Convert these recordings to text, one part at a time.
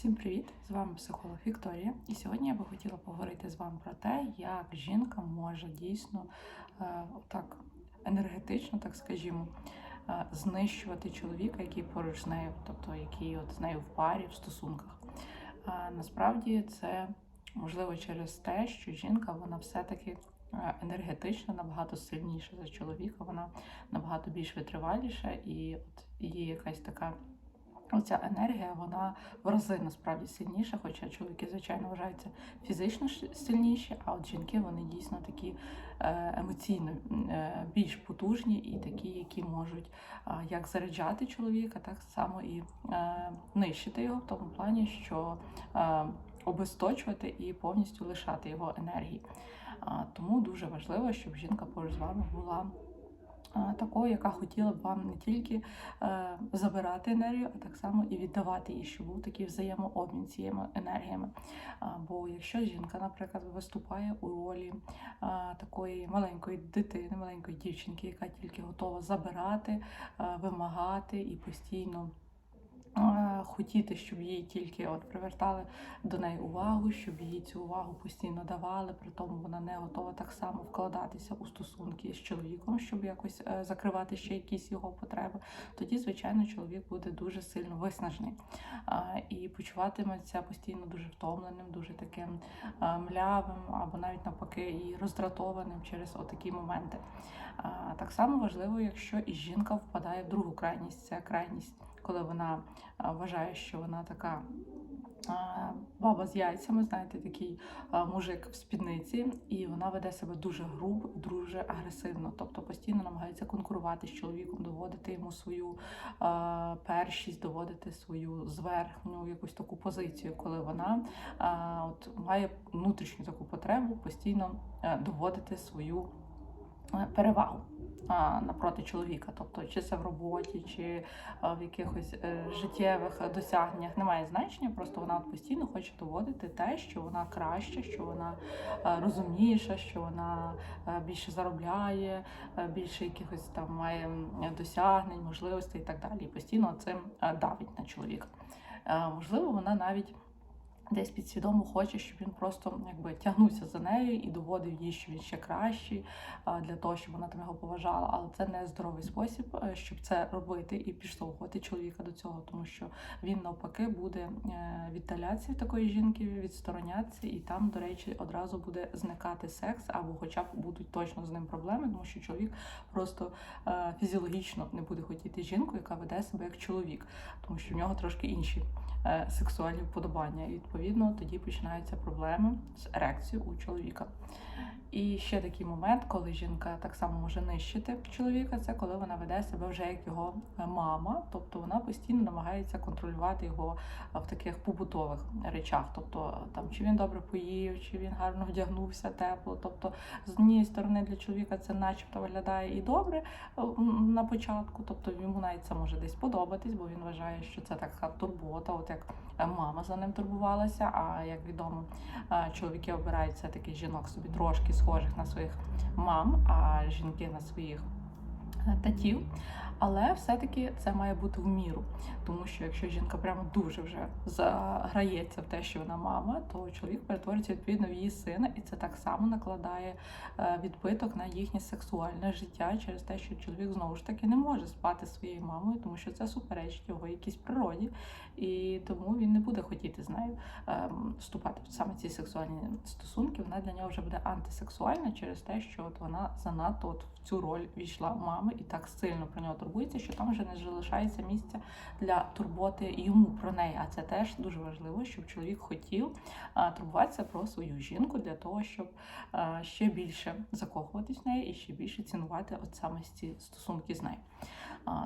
Всім привіт! З вами психолог Вікторія. І сьогодні я би хотіла поговорити з вами про те, як жінка може дійсно е, так енергетично, так скажімо, е, знищувати чоловіка, який поруч з нею, тобто який от з нею в парі, в стосунках. Насправді це можливо через те, що жінка вона все-таки е, енергетично набагато сильніша за чоловіка, вона набагато більш витриваліша, і от є якась така. Оця енергія, вона в рази насправді сильніша, хоча чоловіки, звичайно, вважаються фізично сильніші, а от жінки вони дійсно такі е, емоційно е, більш потужні і такі, які можуть як заряджати чоловіка, так само і е, нищити його в тому плані, що обесточувати і повністю лишати його енергії. Тому дуже важливо, щоб жінка поруч з вами була а, такою, яка хотіла б вам не тільки е, забирати енергію, а так само і віддавати її, щоб був такий взаємообмін цією енергіями. А, бо якщо жінка, наприклад, виступає у ролі е, такої маленької дитини, маленької дівчинки, яка тільки готова забирати, е, вимагати і постійно. е, Хотіти, щоб їй тільки от привертали до неї увагу, щоб їй цю увагу постійно давали, при тому вона не готова так само вкладатися у стосунки з чоловіком, щоб якось е, закривати ще якісь його потреби. Тоді, звичайно, чоловік буде дуже сильно виснажений і почуватиметься постійно дуже втомленим, дуже таким а, млявим, або навіть навпаки і роздратованим через отакі моменти. Так само важливо, якщо і жінка впадає в другу крайність, це крайність, коли вона а, вважає, що вона така. Баба з яйцями, знаєте, такий мужик в спідниці, і вона веде себе дуже грубо, дуже агресивно, тобто постійно намагається конкурувати з чоловіком, доводити йому свою першість, доводити свою зверхню якусь таку позицію, коли вона от має внутрішню таку потребу постійно е, доводити свою е, перевагу напроти чоловіка. Тобто, чи це в роботі, чи в якихось е, життєвих досягненнях немає значення. Просто вона от постійно хоче доводити те, що вона краща, що вона е, розумніша, що вона е, більше заробляє, е, більше якихось там має досягнень, можливостей і так далі. І постійно цим е, давить на чоловіка. Е, Можливо, вона навіть десь підсвідомо хоче, щоб він просто якби тягнувся за нею і доводив їй, що він ще кращий, для того, щоб вона там його поважала. Але це не здоровий спосіб, е, щоб це робити і підштовхувати чоловіка до цього, тому що він навпаки буде е, віддалятися від такої жінки, відсторонятися, і там, до речі, одразу буде зникати секс, або хоча б будуть точно з ним проблеми, тому що чоловік просто е, фізіологічно не буде хотіти жінку, яка веде себе як чоловік, тому що в нього трошки інші сексуальні вподобання. І відповідно тоді починаються проблеми з ерекцією у чоловіка. І ще такий момент, коли жінка так само може нищити чоловіка, це коли вона веде себе вже як його е, мама, тобто вона постійно намагається контролювати його е, в таких побутових речах. Тобто там чи він добре поїв, чи він гарно вдягнувся тепло. Тобто, з однієї сторони для чоловіка це начебто виглядає і добре е, на початку, тобто йому навіть це може десь подобатись, бо він вважає, що це така турбота, от як е, мама за ним турбувалася. А як відомо, е, чоловіки обирають все-таки жінок собі трошки схожих на своїх мам, а жінки на своїх е, татів. Але все-таки це має бути в міру, тому що якщо жінка прямо дуже вже заграється в те, що вона мама, то чоловік перетворюється відповідно в її сина, і це так само накладає е, відбиток на їхнє сексуальне життя через те, що чоловік знову ж таки не може спати своєю мамою, тому що це суперечить його якійсь природі, і тому він не буде хотіти з нею ем, вступати в саме ці сексуальні стосунки. Вона для нього вже буде антисексуальна через те, що от вона занадто от в цю роль війшла мами і так сильно про нього турбується, що там вже не залишається місця для турботи йому про неї. А це теж дуже важливо, щоб чоловік хотів турбуватися про свою жінку для того, щоб ще більше закохуватись в неї і ще більше цінувати от саме ці стосунки з нею.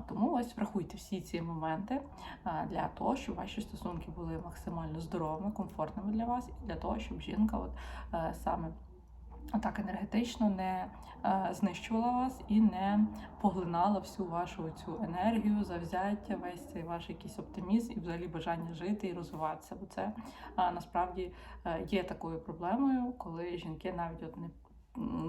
Тому ось врахуйте всі ці моменти для того, щоб ваші стосунки були максимально здоровими, комфортними для вас, і для того, щоб жінка от е, саме так енергетично не е, знищувала вас і не поглинала всю вашу цю енергію, завзяття, весь цей ваш якийсь оптимізм і взагалі бажання жити і розвиватися. Бо це насправді е, є такою проблемою, коли жінки навіть от не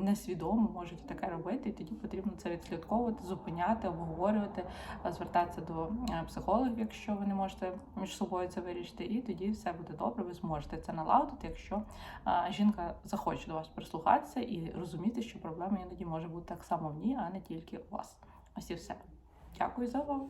несвідомо можуть таке робити, і тоді потрібно це відслідковувати, зупиняти, обговорювати, е, звертатися до е, психологів, якщо ви не можете між собою це вирішити, і тоді все буде добре. Ви зможете це налагодити, якщо е, жінка захоче до вас прислухатися і розуміти, що проблема іноді може бути так само в ній, а не тільки у вас. Ось і все. Дякую за увагу.